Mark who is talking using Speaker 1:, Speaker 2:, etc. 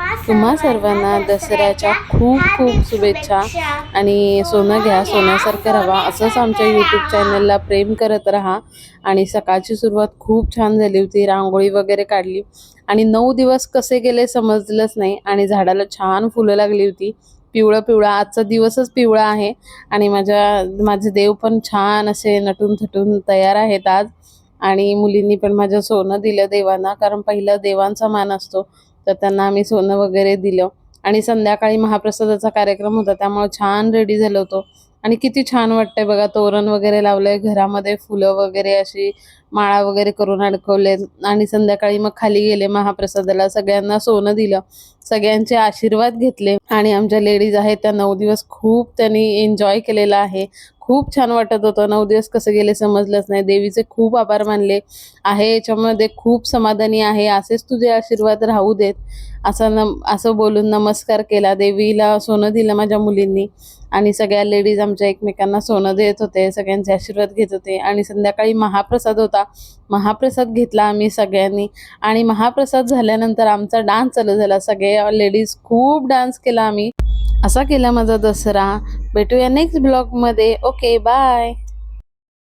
Speaker 1: तुम्हा सर्वांना दसऱ्याच्या खूप खूप शुभेच्छा आणि सोनं घ्या सोन्यासारखं राहा. असंच आमच्या यूट्यूब चॅनलला प्रेम करत राहा. आणि सकाळची सुरुवात खूप छान झाली होती. रांगोळी वगैरे काढली. आणि नऊ दिवस कसे गेले समजलंच नाही. आणि झाडाला छान फुलं लागली होती. पिवळं पिवळा. आजचा दिवसच पिवळा आहे. आणि माझ्या माझे देव पण छान असे नटून थटून तयार आहेत आज. आणि मुलींनी पण माझं सोनं दिलं देवांना. कारण पहिलं देवांचा मान असतो. तर त्यांना आम्ही सोनं वगैरे दिलं. आणि संध्याकाळी महाप्रसादाचा कार्यक्रम होता त्यामुळे छान रेडी झालो होतो. आणि किती छान वाटतंय बघा तोरण वगैरे लावलंय घरामध्ये फुलं वगैरे अशी माळा वगैरे करून अडकवले. आणि संध्याकाळी मग खाली गेले महाप्रसादाला. सगळ्यांना सोनं दिलं. सगळ्यांचे आशीर्वाद घेतले. आणि आमच्या लेडीज आहेत त्या नऊ दिवस खूप त्यांनी एन्जॉय केलेला आहे. खूप छान वाटत होतं. नऊ दिवस कसं गेले समजलंच नाही. देवीचे खूप आभार मानले आहे. याच्यामध्ये खूप समाधानी आहे. असेच तुझे आशीर्वाद राहू देत. असं न असं बोलून नमस्कार केला. देवीला सोनं दिलं माझ्या मुलींनी. आणि सगळ्या लेडीज आमच्या एकमेकांना सोनं देत होते. सगळ्यांचे आशीर्वाद घेत होते. आणि संध्याकाळी महाप्रसाद होता. महाप्रसाद घेतला आम्ही सगळ्यांनी. आणि महाप्रसाद झाल्यानंतर आमचा डान्स चालू झाला. सगळे लेडीज खूप डान्स केला आम्ही. असा केला माझा दसरा. भेटूया नेक्स्ट ब्लॉगमध्ये ओके बाय